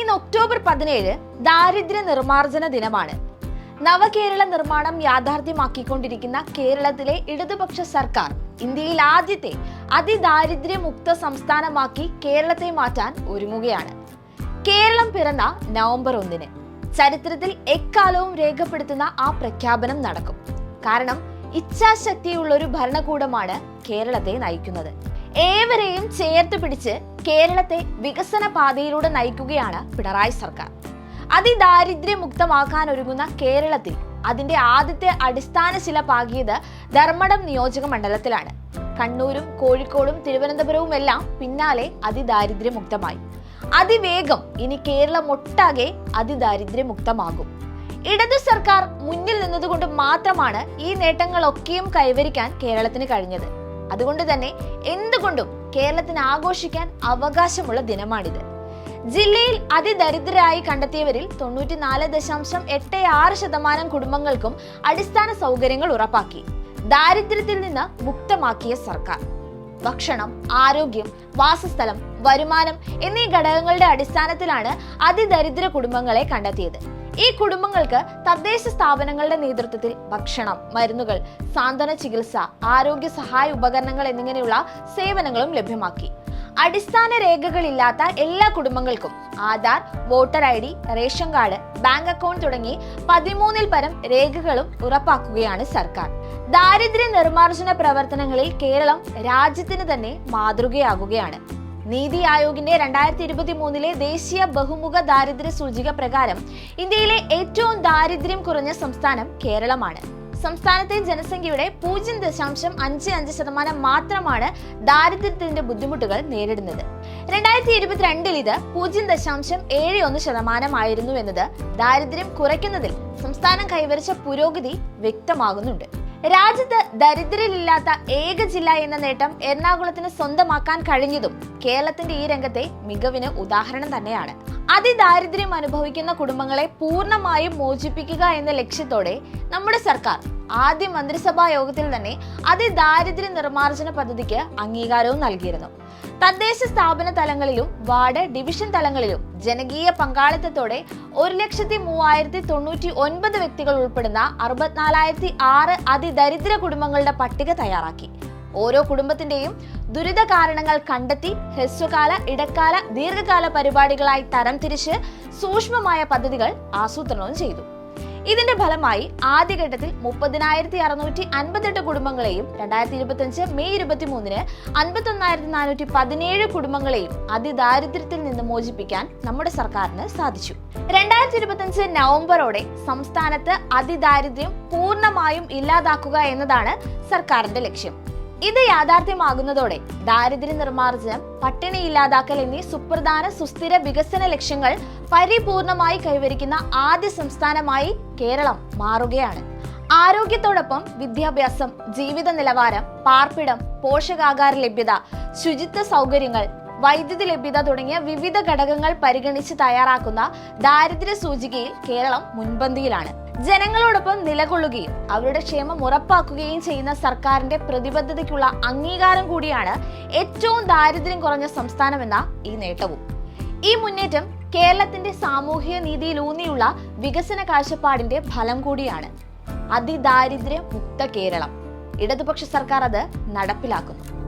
ഇന്ന് ഒക്ടോബർ പതിനേഴ് ദാരിദ്ര്യ നിർമ്മാർജന ദിനമാണ്. നവകേരള നിർമ്മാണം യാഥാർത്ഥ്യമാക്കിക്കൊണ്ടിരിക്കുന്ന കേരളത്തിലെ ഇടതുപക്ഷ സർക്കാർ ഇന്ത്യയിൽ ആദ്യത്തെ അതിദാരിദ്ര്യമുക്ത സംസ്ഥാനമാക്കി കേരളത്തെ മാറ്റാൻ ഒരുങ്ങുകയാണ്. കേരളം പിറന്ന നവംബർ ഒന്നിന് ചരിത്രത്തിൽ എക്കാലവും രേഖപ്പെടുത്തുന്ന ആ പ്രഖ്യാപനം നടക്കും. കാരണം ഇച്ഛാശക്തിയുള്ള ഒരു ഭരണകൂടമാണ് കേരളത്തെ നയിക്കുന്നത്. ഏവരെയും ചേർത്ത് പിടിച്ച് കേരളത്തെ വികസന പാതയിലൂടെ നയിക്കുകയാണ് പിണറായി സർക്കാർ. അതിദാരിദ്ര്യമുക്തമാക്കാൻ ഒരുങ്ങുന്ന കേരളത്തിൽ അതിന്റെ ആദ്യത്തെ അടിസ്ഥാന ശില പാകിയത് ധർമ്മടം നിയോജക മണ്ഡലത്തിലാണ്. കണ്ണൂരും കോഴിക്കോടും തിരുവനന്തപുരവും എല്ലാം പിന്നാലെ അതിദാരിദ്ര്യമുക്തമായി. അതിവേഗം ഇനി കേരളം ഒട്ടാകെ അതിദാരിദ്ര്യമുക്തമാകും. ഇടതു സർക്കാർ മുന്നിൽ നിന്നതുകൊണ്ട് മാത്രമാണ് ഈ നേട്ടങ്ങളൊക്കെയും കൈവരിക്കാൻ കേരളത്തിന് കഴിഞ്ഞത്. അതുകൊണ്ട് തന്നെ എന്തുകൊണ്ടും കേരളത്തിന് ആഘോഷിക്കാൻ അവകാശമുള്ള ദിനമാണിത്. ജില്ലയിൽ അതിദരിദ്രരായി കണ്ടെത്തിയവരിൽ തൊണ്ണൂറ്റിനാല് ദശാംശം എട്ട് ആറ് ശതമാനം കുടുംബങ്ങൾക്കും അടിസ്ഥാന സൗകര്യങ്ങൾ ഉറപ്പാക്കി. ദാരിദ്ര്യത്തിൽ നിന്ന് മുക്തമാക്കിയ സർക്കാർ. ഭക്ഷണം ആരോഗ്യം വാസസ്ഥലം വരുമാനം എന്നീ ഘടകങ്ങളുടെ അടിസ്ഥാനത്തിലാണ് അതിദരിദ്ര കുടുംബങ്ങളെ കണ്ടെത്തിയത്. ഈ കുടുംബങ്ങൾക്ക് തദ്ദേശ സ്ഥാപനങ്ങളുടെ നേതൃത്വത്തിൽ ഭക്ഷണം മരുന്നുകൾ സാന്ത്വന ചികിത്സ ആരോഗ്യ സഹായ ഉപകരണങ്ങൾ എന്നിങ്ങനെയുള്ള സേവനങ്ങളും ലഭ്യമാക്കി. അടിസ്ഥാന രേഖകളില്ലാത്ത എല്ലാ കുടുംബങ്ങൾക്കും Aadhaar voter I D ration card bank account തുടങ്ങി പതിമൂന്നിൽ പരം രേഖകളും ഉറപ്പാക്കുകയാണ് സർക്കാർ. ദാരിദ്ര്യ നിർമ്മാർജന പ്രവർത്തനങ്ങളിൽ കേരളം രാജ്യത്തിന് തന്നെ മാതൃകയാകുകയാണ്. നീതി ആയോഗിന്റെ രണ്ടായിരത്തി ഇരുപത്തി മൂന്നിലെ ദേശീയ ബഹുമുഖ ദാരിദ്ര്യ സൂചിക പ്രകാരം ഇന്ത്യയിലെ ഏറ്റവും ദാരിദ്ര്യം കുറഞ്ഞ സംസ്ഥാനം കേരളമാണ്. സംസ്ഥാനത്തെ ജനസംഖ്യയുടെ പൂജ്യം ദശാംശം അഞ്ച് അഞ്ച് ശതമാനം മാത്രമാണ് ദാരിദ്ര്യത്തിന്റെ ബുദ്ധിമുട്ടുകൾ നേരിടുന്നത്. രണ്ടായിരത്തി ഇരുപത്തിരണ്ടിൽ ഇത് പൂജ്യം ദശാംശം ഏഴ് ഒന്ന് ശതമാനമായിരുന്നു എന്നത് ദാരിദ്ര്യം കുറയ്ക്കുന്നതിൽ സംസ്ഥാനം കൈവരിച്ച പുരോഗതി വ്യക്തമാകുന്നുണ്ട്. രാജ്യത്ത് ദരിദ്രരില്ലാത്ത ഏക ജില്ല എന്ന നേട്ടം എറണാകുളത്തിന് സ്വന്തമാക്കാൻ കഴിഞ്ഞതും കേരളത്തിന്റെ ഈ രംഗത്തെ മികവിന് ഉദാഹരണം തന്നെയാണ്. അതിദാരിദ്ര്യം അനുഭവിക്കുന്ന കുടുംബങ്ങളെ പൂർണമായും മോചിപ്പിക്കുക എന്ന ലക്ഷ്യത്തോടെ നമ്മുടെ സർക്കാർ ആദ്യ മന്ത്രിസഭാ യോഗത്തിൽ തന്നെ അതിദാരിദ്ര്യ നിർമ്മാർജന പദ്ധതിക്ക് അംഗീകാരവും നൽകിയിരുന്നു. തദ്ദേശ സ്ഥാപന തലങ്ങളിലും വാർഡ് ഡിവിഷൻ തലങ്ങളിലും ജനകീയ പങ്കാളിത്തത്തോടെ ഒരു ലക്ഷത്തി മൂവായിരത്തി തൊണ്ണൂറ്റി ഒൻപത് വ്യക്തികൾ ഉൾപ്പെടുന്ന അറുപത്തിനാലായിരത്തി ആറ് അതിദരിദ്ര കുടുംബങ്ങളുടെ പട്ടിക തയ്യാറാക്കി. ഓരോ കുടുംബത്തിന്റെയും ദുരിത കാരണങ്ങൾ കണ്ടെത്തി ഹ്രസ്വകാല ഇടക്കാല ദീർഘകാല പരിപാടികളായി തരംതിരിച്ച് സൂക്ഷ്മമായ പദ്ധതികൾ ആസൂത്രണവും ചെയ്തു. ഇതിന്റെ ഫലമായി ആദ്യഘട്ടത്തിൽ മുപ്പതിനായിരത്തി അറുന്നൂറ്റി അൻപത്തെട്ട് കുടുംബങ്ങളെയും രണ്ടായിരത്തി ഇരുപത്തിയഞ്ച് മെയ് ഇരുപത്തി മൂന്നിന് അൻപത്തൊന്നായിരത്തി നാനൂറ്റി പതിനേഴ് കുടുംബങ്ങളെയും അതിദാരിദ്ര്യത്തിൽ നിന്ന് മോചിപ്പിക്കാൻ നമ്മുടെ സർക്കാരിന് സാധിച്ചു. രണ്ടായിരത്തി ഇരുപത്തിയഞ്ച് നവംബറോടെ സംസ്ഥാനത്ത് അതിദാരിദ്ര്യം പൂർണമായും ഇല്ലാതാക്കുക എന്നതാണ് സർക്കാരിന്റെ ലക്ഷ്യം. ഇത് യാഥാർത്ഥ്യമാകുന്നതോടെ ദാരിദ്ര്യ നിർമ്മാർജനം പട്ടിണി ഇല്ലാതാക്കൽ എന്നീ സുപ്രധാന സുസ്ഥിര വികസന ലക്ഷ്യങ്ങൾ പരിപൂർണമായി കൈവരിക്കുന്ന ആദ്യ സംസ്ഥാനമായി കേരളം മാറുകയാണ്. ആരോഗ്യത്തോടൊപ്പം വിദ്യാഭ്യാസം ജീവിത നിലവാരം പാർപ്പിടം പോഷകാഹാര ലഭ്യത ശുചിത്വ സൗകര്യങ്ങൾ വൈദ്യുതി ലഭ്യത തുടങ്ങിയ വിവിധ ഘടകങ്ങൾ പരിഗണിച്ച് തയ്യാറാക്കുന്ന ദാരിദ്ര്യ സൂചികയിൽ കേരളം മുൻപന്തിയിലാണ്. ജനങ്ങളോടൊപ്പം നിലകൊള്ളുകയും അവരുടെ ക്ഷേമം ഉറപ്പാക്കുകയും ചെയ്യുന്ന സർക്കാരിന്റെ പ്രതിബദ്ധതയ്ക്കുള്ള അംഗീകാരം കൂടിയാണ് ഏറ്റവും ദാരിദ്ര്യം കുറഞ്ഞ സംസ്ഥാനമെന്ന ഈ നേട്ടവും. ഈ മുന്നേറ്റം കേരളത്തിന്റെ സാമൂഹിക നീതിയിലൂന്നിയുള്ള വികസന കാഴ്ചപ്പാടിന്റെ ഫലം കൂടിയാണ്. അതിദാരിദ്ര്യ മുക്ത കേരളം. ഇടതുപക്ഷ സർക്കാർ അത് നടപ്പിലാക്കുന്നു.